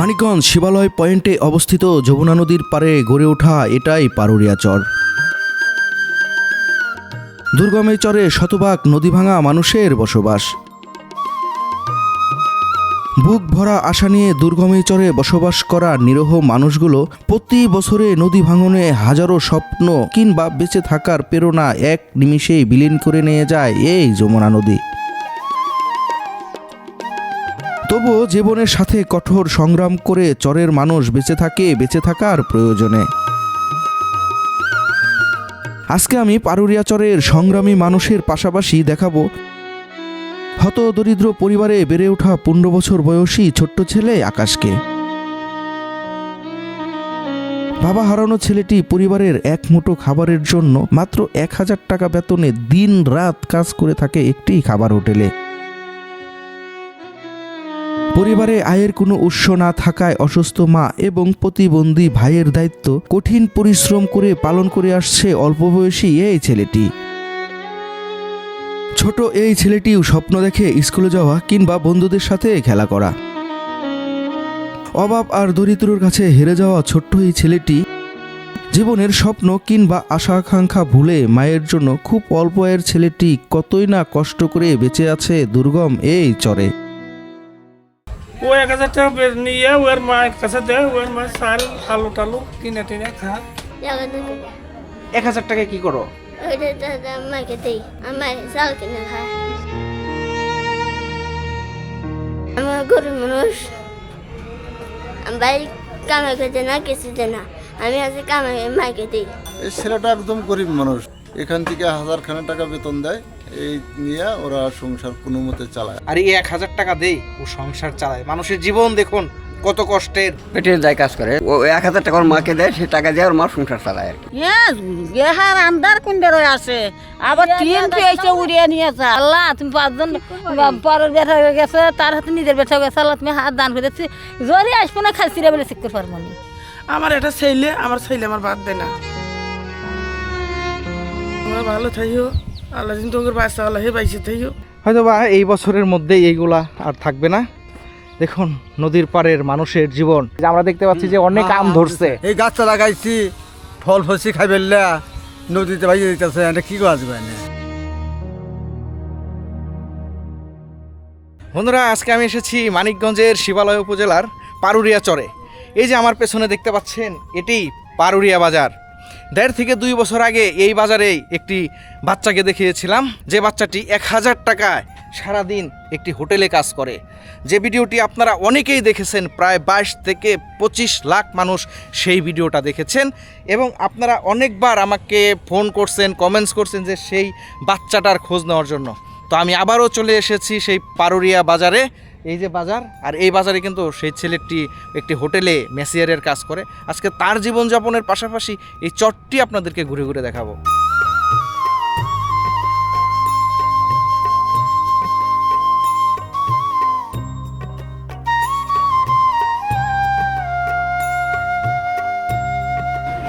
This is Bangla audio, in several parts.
মানিকগঞ্জ শিবালয় পয়েন্টে অবস্থিত যমুনা নদীর পারে গড়ে ওঠা এটাই পারুরিয়া চর। দুর্গমের চরে শতভাগ নদী ভাঙা মানুষের বসবাস। বুক ভরা আশা নিয়ে দুর্গমে চরে বসবাস করা নিরহ মানুষগুলো প্রতি বছরে নদী ভাঙনে হাজারো স্বপ্ন কিংবা বেঁচে থাকার প্রেরণা এক নিমিষেই বিলীন করে নিয়ে যায় এই যমুনা নদী। তবুও জীবনের সাথে কঠোর সংগ্রাম করে চরের মানুষ বেঁচে থাকে, বেঁচে থাকার প্রয়োজনে। আজকে আমি পারুরিয়া চরের সংগ্রামী মানুষের পাশাপাশি দেখাবো হত দরিদ্র পরিবারে বেড়ে ওঠা পনেরো বছর বয়সী ছোট্ট ছেলে আকাশকে। বাবা হারানো ছেলেটি পরিবারের এক মুঠো খাবারের জন্য মাত্র এক হাজার টাকা বেতনে দিন রাত কাজ করে থাকে একটি খাবার হোটেলে। পরিবারে আয়ের কোনো উৎস না থাকায় অসুস্থ মা এবং প্রতিবন্ধী ভাইয়ের দায়িত্ব কঠিন পরিশ্রম করে পালন করে আসছে অল্প বয়সী এই ছেলেটি। ছোট এই ছেলেটিও স্বপ্ন দেখে স্কুলে যাওয়া কিংবা বন্ধুদের সাথে খেলা করা। অভাব আর দরিদ্রর কাছে হেরে যাওয়া ছোট্ট এই ছেলেটি জীবনের স্বপ্ন কিংবা আশা আকাঙ্ক্ষা ভুলে মায়ের জন্য খুব অল্প আয়ের ছেলেটি কতই না কষ্ট করে বেঁচে আছে দুর্গম এই চরে। ও এক হাজার টাকা নিয়ে ওর মায়ের কাছে দেয় ওর মা চাল আলু টালু কিনে টিনে খায়। এক হাজার টাকা কি করো? আমাকে দেই আমার চাল কিনে খায় আমার গরিব মানুষ আমার বাড়ি কামাই করতে না কিছু দেয় না। আমি আজকে কামাই মাকে দিই। এই ছেলেটা একদম গরিব মানুষ। এখান থেকে হাজার খানা টাকা বেতন দেয়। এই নিয়ে ওরা সংসার কোনো মতে চালায়। আর এই এক হাজার টাকা দেই ও সংসার চালায়। মানুষের জীবন দেখুন কত কষ্টের। পেটের দায় কাজ করে ও এক হাজার টাকা ওর মাকে দেয় সে টাকা দিয়ে ওর মা সংসার চালায় আর কি। গেহার আন্দার কুন্ডে রয়ে আছে আবার টিম পেয়েছে উড়িয়ে নিয়েছে আল্লাহ তুমি পাঁচজন পরের হয়ে গেছে তার হাতে নিজের হয়ে গেছে আল্লাহ তুমি হাত দান করে দিচ্ছি জোরে আসব না খাসি রে বলে শিখতে পারব না আমার এটা ছেলে আমার ছেলে আমার বাদ দেয় না। আমরা ভালো থাইও। আল্লাহ দিন তোকে বাচ্চা আল্লাহ হে বাইসে থাইও হয়তো বা এই বছরের মধ্যেই এইগুলা আর থাকবে না। দেখুন নদীর পাড়ের মানুষের জীবন। আমরা দেখতে পাচ্ছি যে অনেক আম ধরছে। এই গাছটা লাগাইছি ফল ফসি খাই নদীতে ভাইয়ে দিতেছে এটা কি গাছ বন্ধুরা আজকে আমি এসেছি মানিকগঞ্জের শিবালয় উপজেলার পারুরিয়া চরে। এই যে আমার পেছনে দেখতে পাচ্ছেন এটি পারুরিয়া বাজার। দেড় থেকে দুই বছর আগে এই বাজারেই একটি বাচ্চাকে দেখিয়েছিলাম। যে বাচ্চাটি এক হাজার টাকায় সারাদিন একটি হোটেলে কাজ করে। যে ভিডিওটি আপনারা অনেকেই দেখেছেন, প্রায় বাইশ থেকে পঁচিশ লাখ মানুষ সেই ভিডিওটা দেখেছেন এবং আপনারা অনেকবার আমাকে ফোন করছেন, কমেন্টস করছেন যে সেই বাচ্চাটার খোঁজ নেওয়ার জন্য। তো আমি আবারও চলে এসেছি সেই পারুরিয়া বাজারে। এই যে বাজার, আর এই বাজারে কিন্তু সেই ছেলেটি একটি হোটেলে মেসিয়ারের কাজ করে। আজকে তার জীবনযাপনের পাশাপাশি এই চটটি আপনাদেরকে ঘুরে ঘুরে দেখাবো।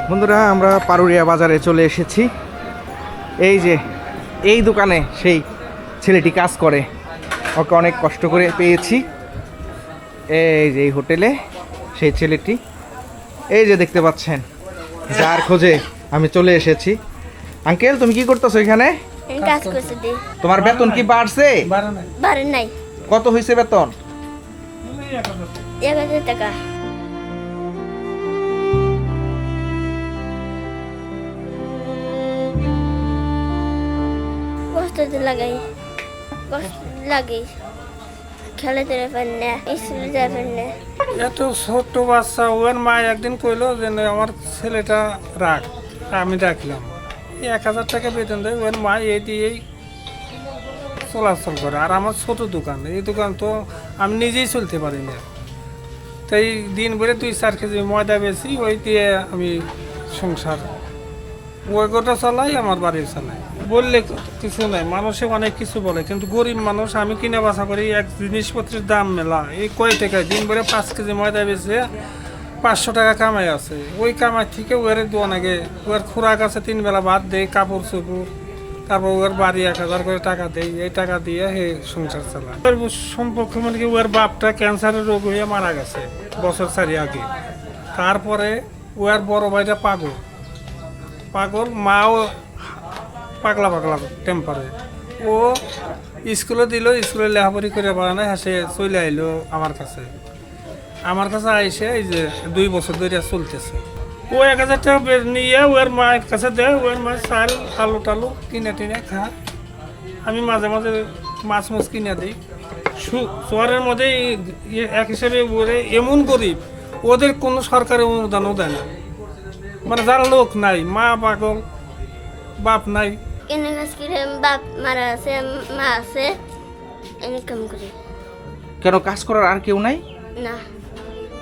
বন্ধুরা, আমরা পারুরিয়া বাজারে চলে এসেছি। এই যে, এই দোকানে সেই ছেলেটি কাজ করে। ওকে অনেক কষ্ট করে পেয়েছি। এই যে এই হোটেলে সেই ছেলেটি। এই যে দেখতে পাচ্ছেন যার খোঁজে আমি চলে এসেছি। আঙ্কেল তুমি কি করতেছো এখানে? তোমার বেতন কি বাড়ছে? বাড়ি নাই। কত হয়েছে বেতন? এক হাজার টাকা। কষ্ট লাগাই। লাগে। খেলাধুলা পারেন না, স্কুলে যাবেন না। এত ছোট্ট বাচ্চা, ওর মা একদিন কইলো যে আমার ছেলেটা রাখ আমি রাখলাম এক হাজার টাকা বেতন দেয়, ওর মা এই দিয়েই চলাচল করে। আর আমার ছোট দোকান, এই দোকান তো আমি নিজেই চলতে পারি না। তাই দিন ভরে দুই চার কেজি ময়দা বেশি, ওই দিয়ে আমি সংসার ওই গোটা চালাই, আমার বাড়ি চালাই। বললে কিছু নাই, মানুষে অনেক কিছু বলে, কিন্তু গরিব মানুষ, আমি কিনে বাসা করি, এক জিনিসপত্রের দাম মেলা। এই কয় টাকায় দিন ভরে পাঁচ কেজি ময়দা বেচে পাঁচশো টাকা কামাই আছে। ওই কামাই থেকে ওর দোয়ান আগে ওর খোরাক আছে, তিন বেলা ভাত দেয় কাপড় চোপড়, তারপর ওর বাড়ি এক হাজার করে টাকা দেয় এই টাকা দিয়ে হে সংসার চালায়। ওর সম্পর্ক মানে কি ওর বাপটা ক্যান্সারের রোগ হয়ে মারা গেছে, বছর চারি আগে। তারপরে ও আর বড় ভাইটা পাগল। পাগল, মাও পাগলা পাগলা টেম্পারে ও স্কুলে দিল, স্কুলে লেখাপড়ি করে পারে না সে চলে আইলো আমার কাছে। আমার কাছে আইসে এই যে দুই বছর ধরে চলতেছে। ও এক হাজার টাকা নিয়ে ওর মায়ের কাছে দেয়, ওর মা চাল, আলু টালু কিনে টিনে খা আমি মাঝে মাঝে মাছ মাছ কিনে দিই। শহরের মধ্যে এক হিসেবে ওরে এমন গরিব, ওদের কোনো সরকারি অনুদানও দেয় না। মানে যার লোক নাই মা পাগল বাপ নাই। কেনে কাজ করে বাপ মারা আছে মা আছে ইনকাম করি। কেন কাজ করার আর কেউ নাই? না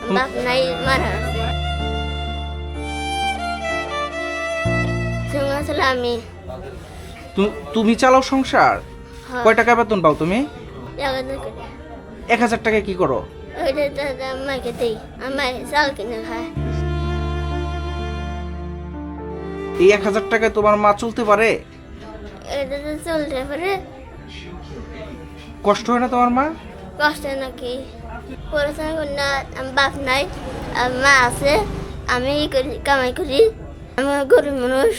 বাপ নাই মারা আছে। আমি। তু- তুমি চালাও সংসার? হ্যাঁ, কয় টাকা বেতন পাও তুমি? এক হাজার টাকা। কি করো? ওইটা দাদা মাকে দিই আমার চাল কিনে খায়। এই এক হাজার টাকায় তোমার মা চলতে পারে? এটা তো চলতে পারে। কষ্ট হয় না তোমার মা? কষ্ট নাকি? পড়াশোনা করি না আমার বাপ নাই আর মা আছে আমি ই করি কামাই করি। আমি গরিব মানুষ।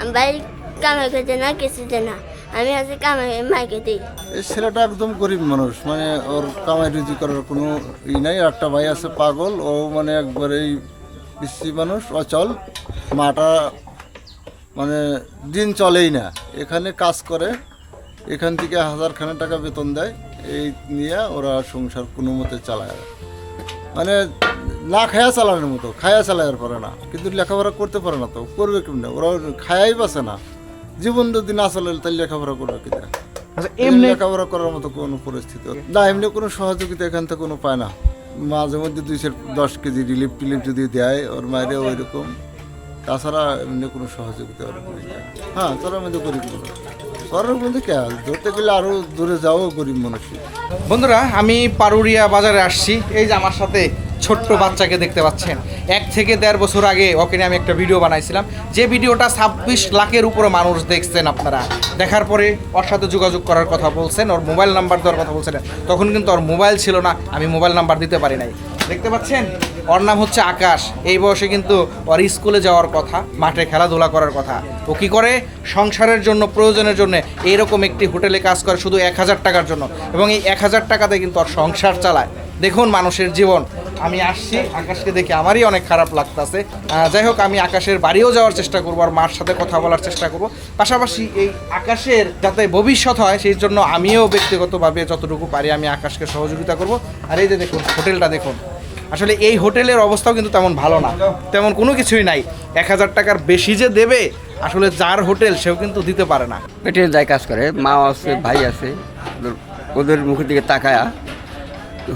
আমার বাড়ি কামাই করতে না কিছু দেয় না। আমি আছে কামাই মাইকে দিই। এই ছেলেটা একদম গরিব মানুষ মানে ওর কামাই রুজি করার কোনো ই নাই। আর একটা ভাই আছে পাগল। ও মানে একবারেই বিশ্রী মানুষ অচল। মাটা মানে দিন চলেই না। এখানে কাজ করে এখান থেকে হাজার খানা টাকা বেতন দেয়। এই নিয়ে ওরা সংসার কোনো মতে চালায় মানে না খায়া চালানোর মতো খায়া চালানোর পারে না। কিন্তু লেখাপড়া করতে পারে না তো করবে কেমনে? ওরা খায়াই বাসে না। জীবন যদি না চালালে তাহলে লেখাপড়া করবে কিনা আচ্ছা লেখাপড়া করার মতো কোনো পরিস্থিতি না এমনি কোনো সহযোগিতা এখান থেকে কোনো পায় না। মাঝে মধ্যে দুই দুইশো দশ কেজি রিলিফ টিলিফ যদি দেয় ওর মায়ের ওই রকম তাছাড়া এমনি কোনো সহযোগিতা ওর করি না। হ্যাঁ তারা মধ্যে গরিব মানুষ। শহরের মধ্যে কে? ধরতে গেলে আরও দূরে যাও গরিব মানুষ বন্ধুরা আমি পারুরিয়া বাজারে আসছি। এই যে আমার সাথে ছোট্ট বাচ্চাকে দেখতে পাচ্ছেন। এক থেকে দেড় বছর আগে ওকে নিয়ে আমি একটা ভিডিও বানাইছিলাম। যে ভিডিওটা ছাব্বিশ লাখের উপরে মানুষ দেখছেন আপনারা। দেখার পরে ওর সাথে যোগাযোগ করার কথা বলছেন, ওর মোবাইল নাম্বার দেওয়ার কথা বলছেন। তখন কিন্তু ওর মোবাইল ছিল না, আমি মোবাইল নাম্বার দিতে পারি নাই। দেখতে পাচ্ছেন? ওর নাম হচ্ছে আকাশ। এই বয়সে কিন্তু ওর স্কুলে যাওয়ার কথা, মাঠে খেলাধুলা করার কথা। ও কি করে? সংসারের জন্য, প্রয়োজনের জন্য এইরকম একটি হোটেলে কাজ করে শুধু এক হাজার টাকার জন্য। এবং এই এক হাজার টাকাতে কিন্তু ওর সংসার চালায়। দেখুন মানুষের জীবন। আমি আসছি, আকাশকে দেখে আমারই অনেক খারাপ লাগতেছে। যাই হোক, আমি আকাশের বাড়িও যাওয়ার চেষ্টা করব আর মার সাথে কথা বলার চেষ্টা করব। পাশাপাশি এই আকাশের যাতে ভবিষ্যৎ হয়, সেই জন্য আমিও ব্যক্তিগতভাবে যতটুকু পারি আমি আকাশকে সহযোগিতা করব। আর এই যে দেখুন, হোটেলটা দেখুন। আসলে এই হোটেলের অবস্থাও কিন্তু তেমন ভালো না। তেমন কোনো কিছুই নাই। এক হাজার টাকার বেশি যে দেবে, আসলে যার হোটেল সেও কিন্তু দিতে পারে না। পেটে যায় কাজ করে মা আছে, ভাই আছে ওদের- মুখের দিকে তাকায়া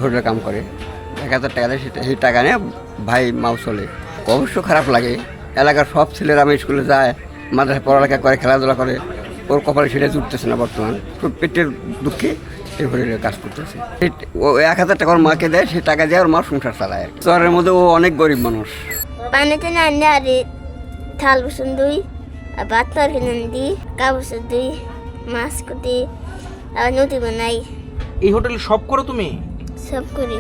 হোটেলে কাম করে। এক হাজার টাকা দেয় সেটা সেই টাকা নিয়ে ভাই মাও চলে। অবশ্য খারাপ লাগে। এলাকার সব ছেলেরা আমি স্কুলে যায় মাদ্রাসায় পড়ালেখা করে খেলাধুলা করে। ওর কপালে সেটা জুটতেছে না বর্তমান। খুব পেটের দুঃখে হোটেলে কাজ করতেছে। ও এক হাজার টাকা ওর মাকে দেয় সেই টাকা দিয়ে ওর মা সংসার চালায় আর শহরের মধ্যে ও অনেক গরিব মানুষ। পানিতে না আনলে আর থাল বসুন দুই আর ভাত তরকারি দিই কাবুসুর দুই মাছ কুটি আর নদী বানাই। এই হোটেলে সব করো তুমি? সব করি।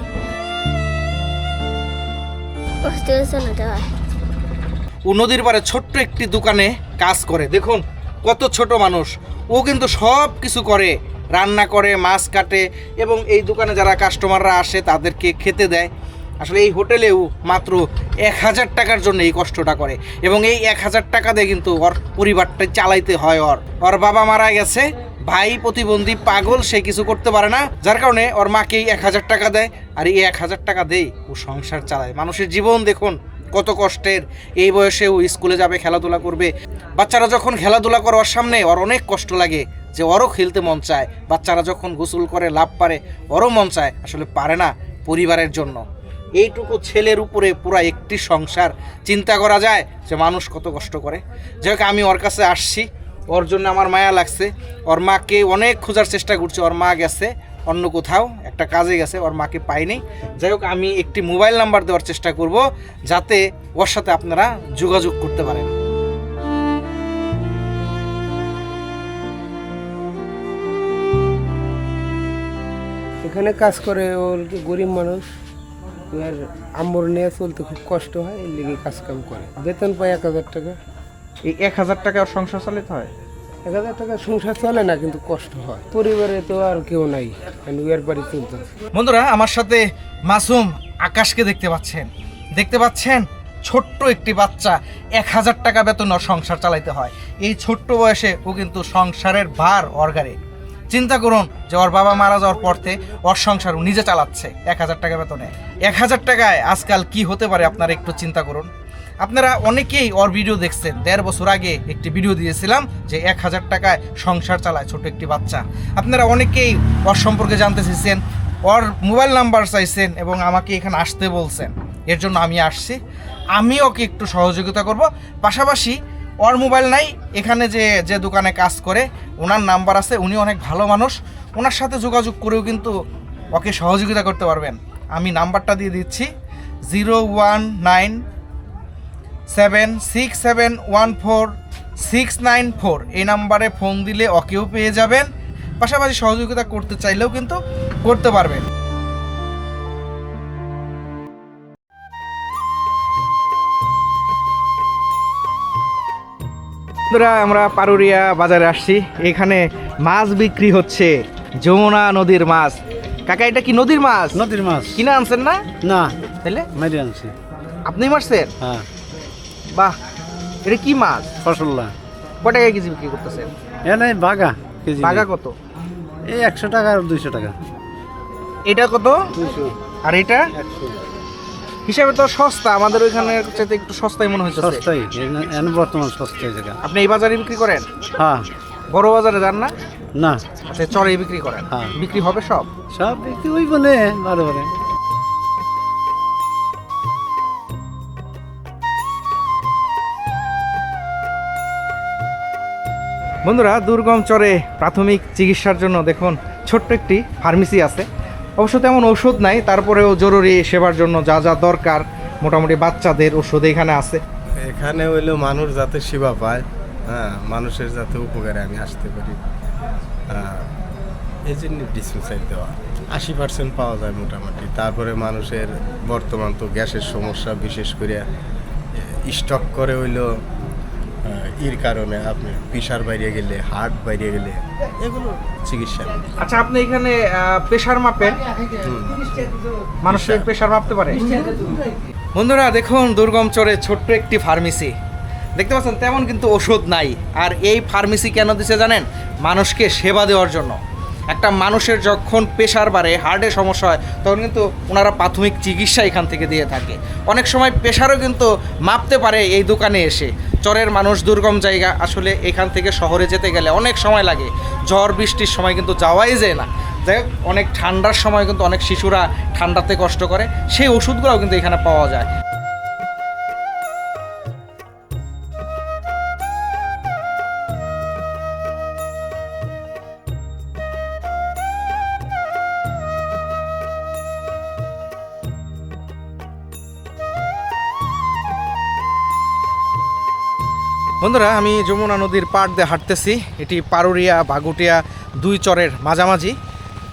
ও নদীর পারে ছোট্ট একটি দোকানে কাজ করে। দেখুন, কত ছোট মানুষ। ও কিন্তু সব কিছু করে। রান্না করে, মাছ কাটে এবং এই দোকানে যারা কাস্টমাররা আসে, তাদেরকে খেতে দেয়। আসলে এই হোটেলেও মাত্র এক হাজার টাকার জন্য এই কষ্টটা করে এবং এই এক হাজার টাকা দিয়ে কিন্তু ওর পরিবারটা চালাইতে হয় ওর। ওর বাবা মারা গেছে ভাই প্রতিবন্ধী পাগল, সে কিছু করতে পারে না। যার কারণে ওর মাকে এক হাজার টাকা দেয়, আর এই এক হাজার টাকা দেয় ও সংসার চালায়। মানুষের জীবন, দেখুন, কত কষ্টের। এই বয়সে ও স্কুলে যাবে, খেলাধুলা করবে। বাচ্চারা যখন খেলাধুলা করে ওর সামনে, ওর অনেক কষ্ট লাগে যে ওরও খেলতে মন চায়। বাচ্চারা যখন গোসল করে লাভ পারে, ওরও মন চায়, আসলে পারে না পরিবারের জন্য। এইটুকু ছেলের উপরে পুরা একটি সংসার। চিন্তা করা যায় যে মানুষ কত কষ্ট করে। যাই আমি ওর কাছে আসছি। ওর জন্য আমার মায়া লাগছে। ওর মাকে অনেক খোঁজার চেষ্টা করছে, ওর মা গেছে অন্য কোথাও, একটা কাজে গেছে, ওর মাকে পাইনি যাই হোক, আমি একটি মোবাইল নাম্বার দেওয়ার চেষ্টা করব, যাতে ওর সাথে আপনারা যোগাযোগ করতে পারেন। এখানে কাজ করে ওর গরিব মানুষ এবার আম্বর নিয়ে চলতে খুব কষ্ট হয়, এই লেগে কাজ কাম করে। বেতন পায় এক হাজার টাকা। এই এক হাজার টাকা সংসার চালিত হয়? এক হাজার টাকা সংসার চলে না কিন্তু কষ্ট হয়। পরিবারে তো আর কেউ নাই উয়ার বাড়ি চলতে বন্ধুরা আমার সাথে মাসুম আকাশকে দেখতে পাচ্ছেন। দেখতে পাচ্ছেন? ছোট্ট একটি বাচ্চা এক হাজার টাকা বেতন ওর সংসার চালাইতে হয়। এই ছোট্ট বয়সে ও কিন্তু সংসারের ভার অর্গারে চিন্তা করুন যে ওর বাবা মারা যাওয়ার পরতে ওর সংসার ও নিজে চালাচ্ছে এক হাজার টাকা বেতনে। এক হাজার টাকায় আজকাল কি হতে পারে আপনারা একটু চিন্তা করুন। আপনারা অনেকেই ওর ভিডিও দেখছেন। দেড় বছর আগে একটি ভিডিও দিয়েছিলাম যে এক হাজার টাকায় সংসার চালায় ছোট একটি বাচ্চা। আপনারা অনেকেই ওর সম্পর্কে জানতে চেয়েছেন ওর মোবাইল নাম্বার চাইছেন এবং আমাকে এখানে আসতে বলছেন। এর জন্য আমি আসছি। আমি ওকে একটু সহযোগিতা করব। পাশাপাশি ওর মোবাইল নাই, এখানে যে যে দোকানে কাজ করে, ওনার নাম্বার আছে, উনি অনেক ভালো মানুষ। ওনার সাথে যোগাযোগ করেও কিন্তু ওকে সহযোগিতা করতে পারবেন। আমি নাম্বারটা দিয়ে দিচ্ছি zero one nine seven six seven one four six nine four এই নাম্বারে ফোন দিলে ওকেও পেয়ে যাবেন। পাশাপাশি সহযোগিতা করতে চাইলেও কিন্তু করতে পারবেন। বন্ধুরা আমরা পারুরিয়া বাজারে আসছি। এখানে মাছ বিক্রি হচ্ছে। যমুনা নদীর মাছ। কাকা এটা কি নদীর মাছ? নদীর মাছ। কিনে আনছেন না? না। তাহলে মেরে আনছি। আপনি মারছেন? হ্যাঁ। বাহ এটা কি মাছ? ফসল্লা। কয় টাকা কেজি বিক্রি করতেছেন এনে বাগা কেজি বাঘা কত? এই একশো টাকা আর দুইশো টাকা। এটা কত? আর এটা? হিসাবে তো সস্তা আমাদের ওইখানে চাইতে একটু সস্তাই মনে হচ্ছে সস্তাই এনে বর্তমান সস্তাই জায়গা। আপনি এই বাজারে বিক্রি করেন? হ্যাঁ। বড় বাজারে যান না? না। আচ্ছা চরে বিক্রি করেন। হ্যাঁ। বিক্রি হবে সব? সব ব্যক্তি ওই বলে বারে বারে। বন্ধুরা, দুর্গম চরে প্রাথমিক চিকিৎসার জন্য দেখুন, ছোট্ট একটি ফার্মেসি আছে। অবশ্য তেমন ওষুধ নাই, তারপরেও জরুরি সেবার জন্য যা যা দরকার, মোটামুটি বাচ্চাদের ওষুধ এখানে আছে। এখানে হইল মানুষ যাতে সেবা পায় হ্যাঁ মানুষের যাতে উপকারে আমি আসতে পারি। এই জন্য ডিসপেন্সারি দেওয়া, আশি পার্সেন্ট পাওয়া যায় মোটামুটি। তারপরে মানুষের বর্তমান তো গ্যাসের সমস্যা, বিশেষ করে স্টক করে হইল ইর কারণে আপনি প্রেশার বাইরে গেলে হার্ট বাইরে গেলে এগুলো চিকিৎসা আচ্ছা আপনি এখানে প্রেশার মাপেন? মানুষের প্রেশার মাপতে পারে? বন্ধুরা দেখুন দুর্গম চরে ছোট্ট একটি ফার্মেসি। দেখতে পাচ্ছেন তেমন কিন্তু ওষুধ নাই। আর এই ফার্মেসি কেন দিছে জানেন? মানুষকে সেবা দেওয়ার জন্য। একটা মানুষের যখন প্রেশার বাড়ে হার্টের সমস্যা হয়, তখন কিন্তু ওনারা প্রাথমিক চিকিৎসা এখান থেকে দিয়ে থাকে। অনেক সময় প্রেশারও কিন্তু মাপতে পারে এই দোকানে এসে। চরের মানুষ দুর্গম জায়গা, আসলে এখান থেকে শহরে যেতে গেলে অনেক সময় লাগে। ঝড়, বৃষ্টির সময় কিন্তু যাওয়াই যায় না। যাই অনেক ঠান্ডার সময় কিন্তু অনেক শিশুরা ঠান্ডাতে কষ্ট করে, সেই ওষুধগুলোও কিন্তু এখানে পাওয়া যায়। বন্ধুরা, আমি যমুনা নদীর পাড় দিয়ে হাঁটতেছি। এটি পারুরিয়া, ভাগুটিয়া, দুই চরের মাঝামাঝি।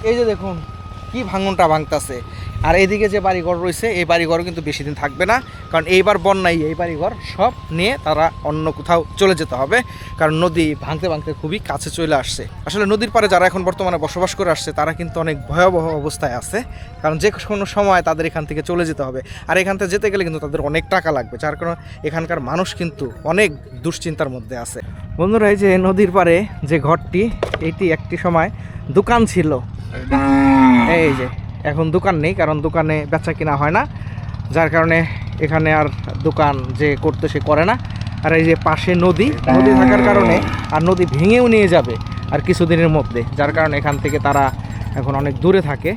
এই যে দেখুন, কি ভাঙনটা ভাঙতাছে। আর এইদিকে যে বাড়িঘর রয়েছে, এই বাড়িঘরও কিন্তু বেশি দিন থাকবে না। কারণ এইবার বন্যায় এই বাড়িঘর সব নিয়ে তারা অন্য কোথাও চলে যেতে হবে। কারণ নদী ভাঙতে ভাঙতে খুবই কাছে চলে আসছে। আসলে নদীর পাড়ে যারা এখন বর্তমানে বসবাস করে আসছে, তারা কিন্তু অনেক ভয়াবহ অবস্থায় আছে। কারণ যে কোনো সময় তাদের এখান থেকে চলে যেতে হবে। আর এখান থেকে যেতে গেলে কিন্তু তাদের অনেক টাকা লাগবে, যার কারণে এখানকার মানুষ কিন্তু অনেক দুশ্চিন্তার মধ্যে আছে। বন্ধুরা, এই যে নদীর পাড়ে যে ঘরটি, এটি একটি সময় দোকান ছিল। এই যে এখন দোকান নেই, কারণ দোকানে বেচা কিনা হয় না। যার কারণে এখানে আর দোকান যে করতে সে করে না। আর এই যে পাশে নদী নদী থাকার কারণে আর নদী ভেঙেও নিয়ে যাবে আর কিছুদিনের মধ্যে। যার কারণে এখান থেকে তারা এখন অনেক দূরে থাকে।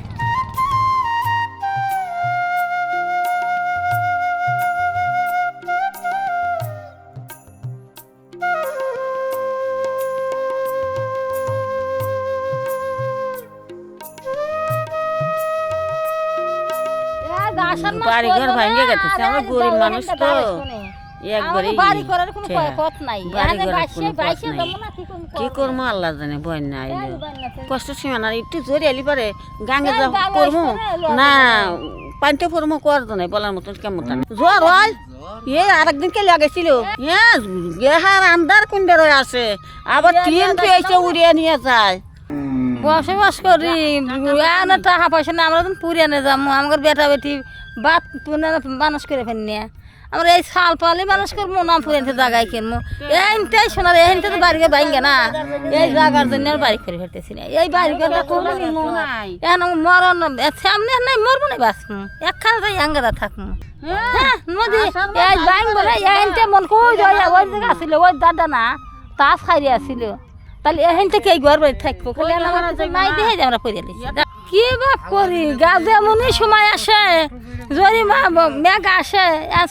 বাড়ি ঘর ভাঙে গেছে আমরা গরিব মানুষ তো। একবারে বাড়ি করার কোনো পথ নাই। বাড়ি এখানে কোনো পথ নাই। কি করব? আল্লাহ জানে বন্যা আইলো কষ্ট সীমানা একটু জোরে এলি পারে গাঙ্গে হ্যাঁ, যা করব না পানিতে কর নাই বলার মতন কেমন জ্বর হয়? এ আরেকদিন কে লাগেছিল গেহার আন্দার কুন্ডে রয়ে আছে। আবার টিন পেয়েছে উড়িয়ে নিয়ে যায়। বসবাস করি। এনে টাকা পয়সা না আমরা তখন পুরিয়ানে যাব। আমার বেটা বেটি বাপ মানুষ করে ফেলনি। আমরা এই শাল পালে মানুষ করব না পুরিয়ানতে জায়গায় কিনবো এইটাই শোনার এইটা তো বাড়ি বাইঙ্গে না। এই জায়গার জন্য বাড়ি করে ফেলতেছি না। এই বাড়ি করে এখন মরণ সামনে নাই, মরবো না বাঁচবো একখানে যাই আঙ্গারা থাকব হ্যাঁ নদী, এই বাইং বলে এইটা মন কই ওই জায়গা আসছিল ওই দাদা না, তাস খাইরে আসছিল তাহলে এহেন থেকে এই ঘর বাড়ি থাকব। খালি আমার করে কি বা করি? গা যেমনই সময় আসে যদি মা মেঘ আসে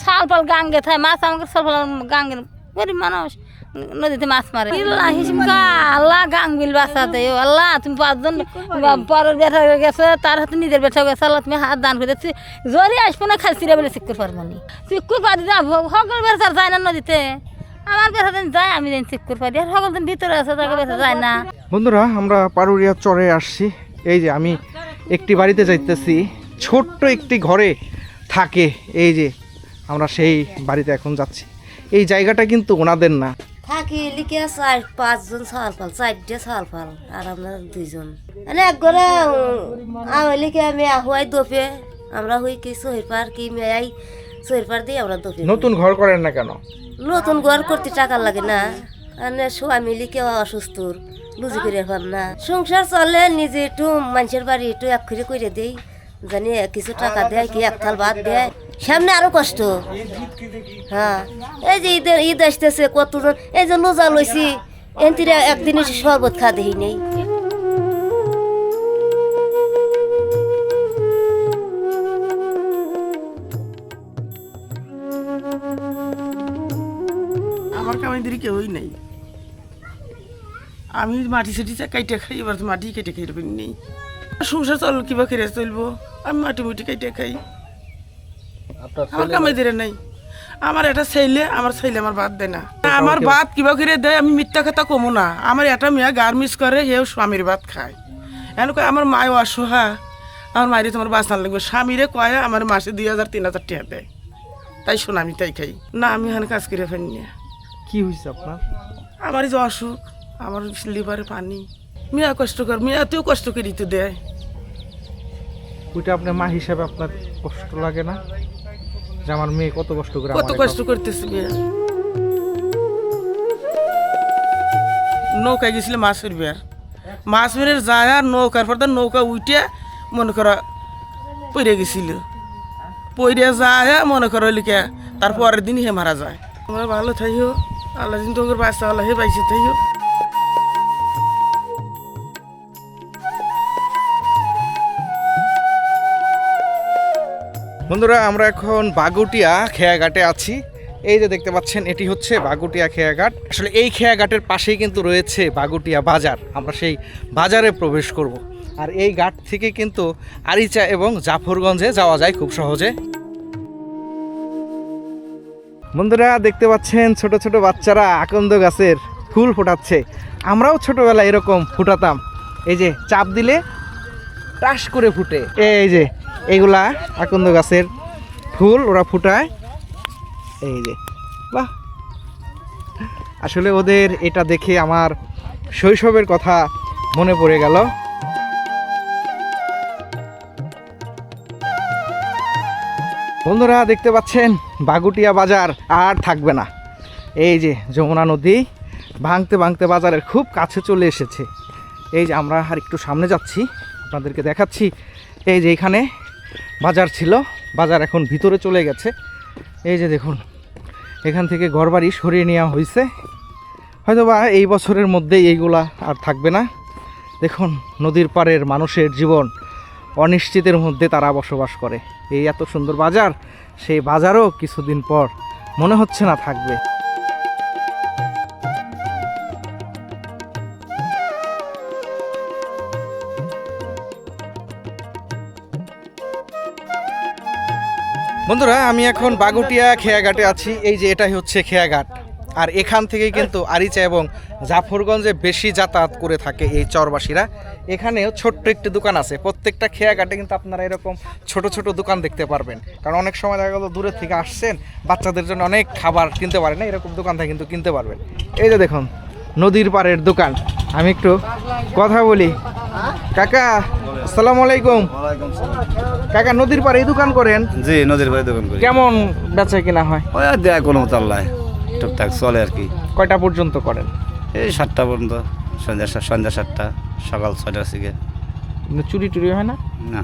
সাল পাল গাঙ্গে থাকে মাছ আমাকে সাল পাল গাঙ্গে গরিব মানুষ নদীতে মাছ মারে। আল্লাহ গাং বিল বাসা দে আল্লাহ তুমি পাঁচজন পরের বেঠা গেছে তার হাতে নিজের বেঠা গেছে আল্লাহ তুমি হাত দান করে দিচ্ছি জরি আসব না খালি চিরে বলে শিখতে পারব নি শিক্ষুর পারি সকল যায় না নদীতে। আমার বেচা দিন যায় আমি দিন শিক্ষুর পারি আর সকল দিন ভিতরে আছে তাকে বেচা যায় না। বন্ধুরা আমরা পারুরিয়া চরে আসছি। এই যে আমি একটি বাড়িতে যাইতেছি। ছোট্ট একটি ঘরে থাকে এই যে আমরা সেই বাড়িতে এখন যাচ্ছি। এই জায়গাটা কিন্তু ওনাদের না। থাকি লিখে চার পাঁচজন সাল পাল চারটে সাল পাল আর আমরা দুইজন। মানে এক ঘরে আমি লিখে আমি আহুয়াই দোপে আমরা হই কি সহির পার কি মেয়াই সহির দিয়ে আমরা দোপে নতুন ঘর করেন না কেন? নতুন ঘর করতে টাকা লাগে না। আর স্বামী লিখে অসুস্থ লুজি করে পার না। সংসার চলে নিজে একটু মানুষের বাড়ি একটু এক করে করে দেই। জানি কিছু টাকা দেয় কি এক থাল ভাত দেয়। সামনে আরও কষ্ট। হ্যাঁ এই যে ঈদের ঈদ আসতেছে কতজন এই যে লোজা লইছি এনতিরে একদিন এসে শরবত খা দেই নেই। কেউই নেই। আমি মাটি সাটি কাইটে খাই এবার মাটি কেটে খাই পারি নেই। সংসার চল কিবা খেয়ে চলবো আমি মাটি মুটি কাইটে খাই। আমার কামাইদের নাই। আমার এটা চাইলে আমার চাইলে আমার বাদ দেয় না। আমার ভাত কিবা করে দেয় আমি মিথ্যা কথা কমো না। আমার এটা মেয়ে গার্মিস করে হেও স্বামীর ভাত খায়। এনেক আমার মায় অসহা। আমার মায়ের তোমার বাঁচান লাগবে। স্বামীরে কয় আমার মাসে দুই হাজার তিন হাজার টাকা দেয়। তাই শোনা আমি তাই খাই। না আমি এখানে কাজ করে ফেলি না। কি হয়েছে আপনার? আমার যে অসুখ আমার লিভারে পানি। মিয়া কষ্ট কর মিয়াতেও কষ্ট করি তো দেয় ওইটা আপনার মা হিসাবে আপনার কষ্ট লাগে না? যে আমার মেয়ে কত কষ্ট করে কত কষ্ট করতেছে মিয়া। নৌকায় গেছিল মাছ মারবার মাছ মেরে যায় আর নৌকার পর নৌকা উঠে মনে করা পড়ে গেছিল। পড়ে যায় মনে করো লিখে তার পরের দিন হে মারা যায়। তোমরা ভালো থাইও। আল্লাহ দিন তোমার বাচ্চা আল্লাহ হে পাইছে থাইও বন্ধুরা, আমরা এখন বাগুটিয়া খেয়াঘাটে আছি। এই যে দেখতে পাচ্ছেন, এটি হচ্ছে বাগুটিয়া খেয়াঘাট। আসলে এই খেয়াঘাটের পাশেই কিন্তু রয়েছে বাগুটিয়া বাজার। আমরা সেই বাজারে প্রবেশ করব। আর এই ঘাট থেকে কিন্তু আরিচা এবং জাফরগঞ্জে যাওয়া যায় খুব সহজে। বন্ধুরা, দেখতে পাচ্ছেন ছোট ছোট বাচ্চারা আকন্দ গাছের ফুল ফোটাচ্ছে। আমরাও ছোটবেলায় এরকম ফুটাতাম। এই যে চাপ দিলে টাস করে ফুটে। এই যে এইগুলা আকন্দ গাছের ফুল ওরা ফুটায়। এই যে, বাহ! আসলে ওদের এটা দেখে আমার শৈশবের কথা মনে পড়ে গেল। বন্ধুরা দেখতে পাচ্ছেন, বাগুটিয়া বাজার আর থাকবে না। এই যে যমুনা নদী, ভাঙতে ভাঙতে বাজারের খুব কাছে চলে এসেছে। এই যে আমরা আর একটু সামনে যাচ্ছি, আপনাদেরকে দেখাচ্ছি। এই যে এখানে বাজার ছিল, বাজার এখন ভিতরে চলে গেছে। এই যে দেখুন, এখান থেকে ঘরবাড়ি সরিয়ে নেওয়া হয়েছে। হয়তোবা এই বছরের মধ্যেই এইগুলা আর থাকবে না। দেখুন, নদীর পাড়ের মানুষের জীবন। অনিশ্চিতের মধ্যে তারা বসবাস করে। এই এত সুন্দর বাজার, সেই বাজারও কিছুদিন পর মনে হচ্ছে না থাকবে। বন্ধুরা, আমি এখন বাগুটিয়া খেয়াঘাটে আছি। এই যে এটাই হচ্ছে খেয়াঘাট। আর এখান থেকেই কিন্তু আরিচা এবং জাফরগঞ্জে বেশি যাতায়াত করে থাকে এই চরবাসীরা। এখানেও ছোট্ট একটি দোকান আছে। প্রত্যেকটা খেয়া ঘাটে কিন্তু আপনারা এরকম ছোট ছোট দোকান দেখতে পারবেন। কারণ অনেক সময় দেখা গেলো দূরের থেকে আসছেন বাচ্চাদের জন্য অনেক খাবার কিনতে পারেন না এরকম দোকান থেকে কিন্তু কিনতে পারবেন। এই যে দেখুন নদীর পাড়ের দোকান। আমি একটু কথা বলি। কাকা আসসালামু আলাইকুম। কাকা নদীর পাড়ে এই দোকান করেন? জি নদীর ভাই দোকান করি। কেমন বেচা কিনা হয়? দেয়া কোনো আল্লাহ। টুকটাক চলে আর কি। কয়টা পর্যন্ত করেন? এই সাতটা পর্যন্ত সন্ধ্যা সন্ধ্যা সাতটা সকাল ছয়টার থেকে চুরি টুরি হয় না? না।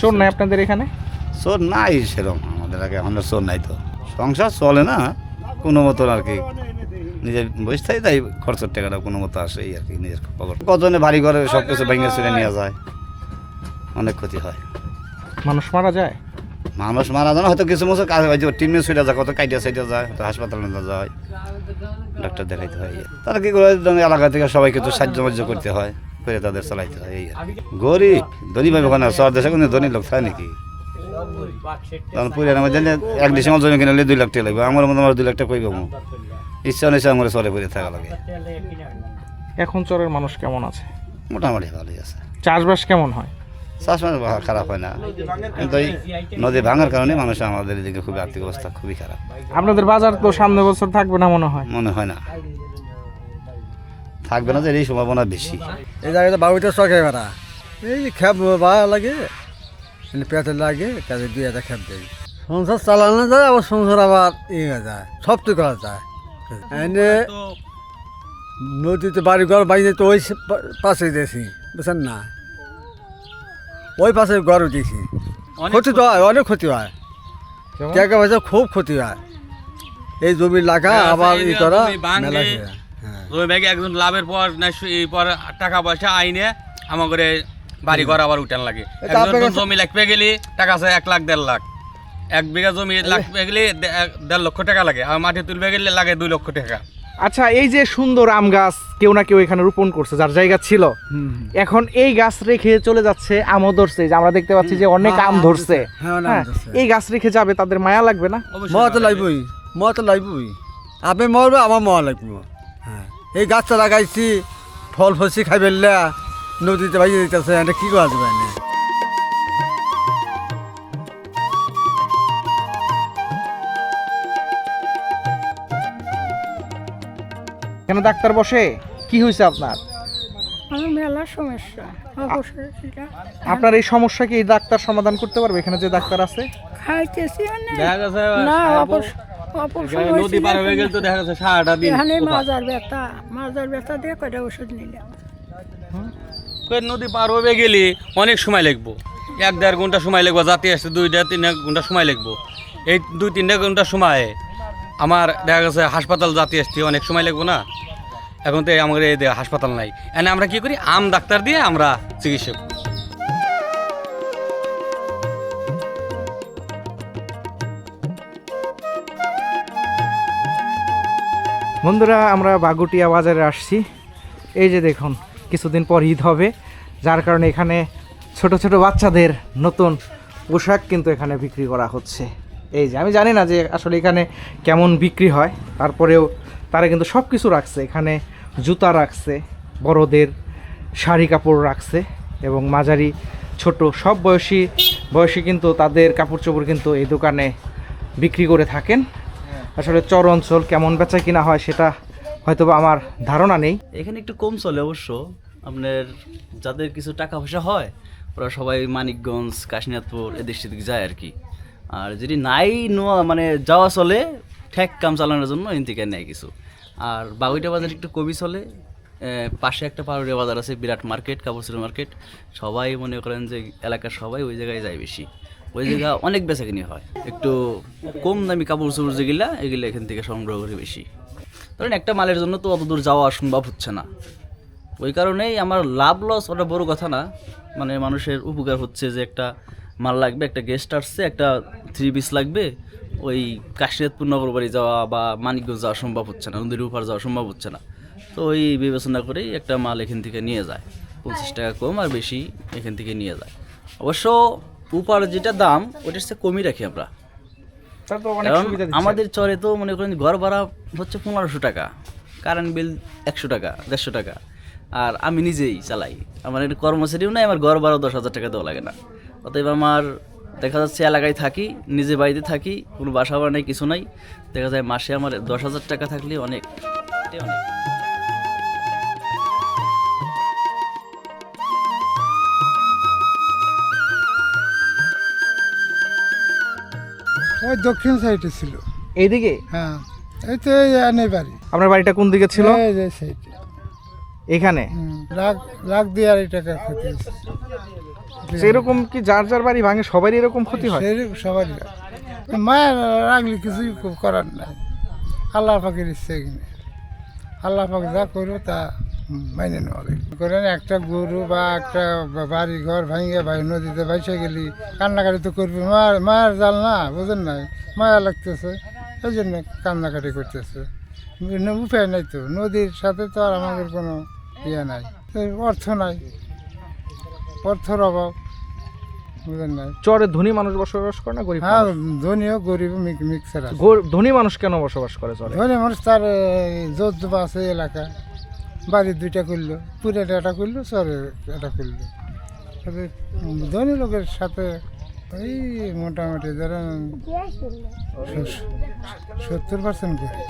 চোর নাই আপনাদের এখানে? চোর নাই সেরকম আমাদের আগে আমাদের চোর নাই তো। সংসার চলে না কোনো মতন আর কি। নিজের বসে থাকি তাই খরচের টাকাটা কোনো মতো আসে এই আর কি নিজের পকেট। কজনে বাড়ি ঘরে সব কিছু ভেঙে চুরে নিয়ে যায় অনেক ক্ষতি হয়। মানুষ মারা যায়? মানুষ মারা যায় না, হয়তো কিছু মতো কাজ হয় টিমে ছুটে যায় কত কাইটিয়া সাইটে যায় হয়তো হাসপাতালে নিয়ে যায়। ডাক্তার দেখাইতে হয় তারা কী করে এলাকা থেকে সবাই কিছু সাহায্য মাহ্য করতে হয় করে তাদের চালাইতে হয় এই গরিব ধনী ভাবে ওখানে শহর দেশে কোনো ধনী লোক থাকে নাকি? তখন আমার জানি এক ডিসেম্বর জমি কিনলে দুই লাখ টাকা লাগবে আমার মতো আমার দুই লাখ টাকা কই পাবো? ইচ্ছা নিচ্ছে আমার চলে পড়ে থাকা লাগে। এখন চরের মানুষ কেমন আছে? মোটামুটি ভালোই আছে। চাষবাস কেমন হয়? চাষবাস খারাপ হয় না। কিন্তু এই নদী ভাঙার কারণে মানুষ আমাদের এদিকে খুবই আর্থিক অবস্থা খুবই খারাপ। আপনাদের বাজার তো সামনে বছর থাকবে না মনে হয়? মনে হয় না। থাকবে না যে এই সম্ভাবনা বেশি। এই জায়গাটা বাবুটা শখে বেড়া। এই খেপ বা লাগে পেটে লাগে কাজে দুই একটা খেপ দেয়। সংসার চালানো যায় আবার সংসার আবার ইয়ে হয়ে যায় সব তো করা যায়। এনে নদীতে বাড়ি ঘর বাইরে তো ওই পা- পাশে দিয়েছি বুঝছেন না? ওই পাশে ঘর দিয়েছি ক্ষতি তো হয় অনেক ক্ষতি হয়। টাকা পয়সা খুব ক্ষতি হয়। এই জমি লাগা আবার ই করা মেলা হ্যাঁ। জমি ব্যাগে একজন লাভের পর না এই পর টাকা পয়সা আইনে আমার করে বাড়ি ঘর আবার উঠান লাগে। জমি লাগবে গেলে টাকা আছে এক লাখ দেড় লাখ। এক বিঘা জমি লাগবে গেলে দেড় লক্ষ টাকা লাগে। আর মাটি তুলবে গেলে লাগে দুই লক্ষ টাকা। আচ্ছা এই যে সুন্দর আম গাছ কেউ না কেউ এখানে রোপণ করছে যার জায়গা ছিল। এখন এই গাছ রেখে চলে যাচ্ছে আমও ধরছে যে আমরা দেখতে পাচ্ছি যে অনেক আম ধরছে। হ্যাঁ, হ্যাঁ, ধরছে। এই গাছ রেখে যাবে তাদের মায়া লাগবে না? মহা তো লাগবই মহা তো লাগবই আপনি মরবে আমার মহা লাগবে। হ্যাঁ এই গাছটা লাগাইছি ফল ফসি খাই ফেললে নদীতে বাইরে দিতেছে এটা কী করা যাবে না? কেন ডাক্তার বসে? কি হয়েছে আপনার? আমার মেলা সমস্যা আপনার এই সমস্যা কি ডাক্তার সমাধান করতে পারবে? এখানে যে ডাক্তার আছে? খাইতেছি মানে না নদী পার হয়ে গেলে তো দেখা যাচ্ছে সারাটা দিন এখানে মাজার ব্যথা। মাজার ব্যথা দিয়ে কয়টা ওষুধ নিলাম নদী পার হয়ে গেলে অনেক সময় লাগবো। এক দেড় ঘণ্টা সময় লাগবো যাতে আসতে দুই দেড় তিন ঘণ্টা সময় লাগবো। এই দুই তিনটা ঘণ্টা সময়। আমার দেখা গেছে হাসপাতাল যাতে আসতে অনেক সময় লাগবো না। এখন তো আমাদের এই হাসপাতাল নাই। এনে আমরা কি করি? আম ডাক্তার দিয়ে আমরা চিকিৎসা করি। বন্ধুরা, আমরা বাগুটিয়া বাজারে আসছি। এই যে দেখুন, কিছুদিন পর ঈদ হবে, যার কারণে এখানে ছোট ছোট বাচ্চাদের নতুন পোশাক কিন্তু এখানে বিক্রি করা হচ্ছে। এই যে, আমি জানি না যে আসলে এখানে কেমন বিক্রি হয়, তারপরেও তারা কিন্তু সব কিছু রাখছে। এখানে জুতা রাখছে, বড়দের শাড়ি কাপড় রাখছে এবং মাঝারি, ছোট, সব বয়সী বয়সী কিন্তু তাদের কাপড় চোপড় কিন্তু এই দোকানে বিক্রি করে থাকেন। আসলে চর অঞ্চল কেমন বেচা কিনা হয় সেটা হয়তো আমার ধারণা নেই। এখানে একটু কম চলে অবশ্য। আপনার যাদের কিছু টাকা পয়সা হয়, ওরা সবাই মানিকগঞ্জ, কাশিনাথপুর এদিক সেদিক যায় আর কি। আর যদি নাই নোয়া মানে যাওয়া চলে, ঠেক কাম চালানোর জন্য থেকে নেয় কিছু। আর বাগুইটা বাজার একটু কমই চলে পাশে একটা পাউরিয়া বাজার আছে, বিরাট মার্কেট, কাপড় মার্কেট। সবাই মনে করেন যে এলাকার সবাই ওই জায়গায় যায় বেশি। ওই জায়গা অনেক বেচা কিনি হয়। একটু কম দামি কাপড় চোপড় যেগুলা, এগুলো এখান থেকে সংগ্রহ করে বেশি। ধরেন একটা মালের জন্য তো অত দূর যাওয়া সম্ভব হচ্ছে না। ওই কারণেই আমার লাভ লস ওটা বড় কথা না। মানে মানুষের উপকার হচ্ছে যে একটা মাল লাগবে একটা গেস্ট আসছে একটা থ্রি পিস লাগবে। ওই কাশিনাথপুর নগরবাড়ি যাওয়া বা মানিকগঞ্জ যাওয়া সম্ভব হচ্ছে না নদীর উপার যাওয়া সম্ভব হচ্ছে না। তো ওই বিবেচনা করেই একটা মাল এখান থেকে নিয়ে যায় পঞ্চাশ টাকা কম আর বেশি এখান থেকে নিয়ে যায়। অবশ্য উপার যেটা দাম ওটার চেয়ে কমই রাখি আমরা। তার তো অনেক কারণ আমাদের চরে তো মনে করেন ঘর ভাড়া হচ্ছে পনেরোশো টাকা কারেন্ট বিল একশো টাকা দেড়শো টাকা। আর আমি নিজেই চালাই। আমার এটা কর্মচারীও নাই আমার ঘর ভাড়াও দশ হাজার টাকা দেওয়া লাগে না। অতএব আমার দেখা যাচ্ছে এলাকায় থাকি নিজে বাড়িতে থাকি কোনো বাসা ভাড়া নেই কিছু নাই। দেখা যায় মাসে আমার দশ হাজার টাকা থাকলে অনেক অনেক। ওই দক্ষিণ সাইডে ছিল। এইদিকে? হ্যাঁ এই তো এই বাড়ি। আপনার বাড়িটা কোন দিকে ছিল? এই যে সাইডে। এখানে? লাখ লাখ দিয়ে আড়াই টাকা হয়েছে সেরকম কি যার যার বাড়ি ভাঙে সবারই এরকম ক্ষতি হয়? সবারই। মায়ের রাখলে কিছুই খুব করার নাই। আল্লাহ পাখির ইচ্ছে কিনে আল্লাহ পাক যা করব তা মাইনে নেওয়া করেন একটা গরু বা একটা বাড়ি ঘর ভাঙিয়ে ভাই নদীতে ভাইসে গেলি কান্নাকাটি তো করবি। মায়ের মায়ের জাল না বোঝেন নাই? মায়া লাগতেছে এই জন্য কান্নাকাটি করতেছে। উপায় নাই তো। নদীর সাথে তো আর আমাদের কোনো ইয়ে নাই। অর্থ নাই। অর্থর অভাব বুঝেন নাই চরে ধনী মানুষ বসবাস করে না গরিব হ্যাঁ মানুষ? ধনীও গরিব মিক্সার আছে। ধনী মানুষ কেন বসবাস করে চরে? ধনী মানুষ তার জোর আছে এলাকা বাড়ি দুইটা করল পুরেটা একটা করল চরে একটা করল। তবে ধনী লোকের সাথে এই মোটামুটি ধরেন সত্তর পার্সেন্ট করে।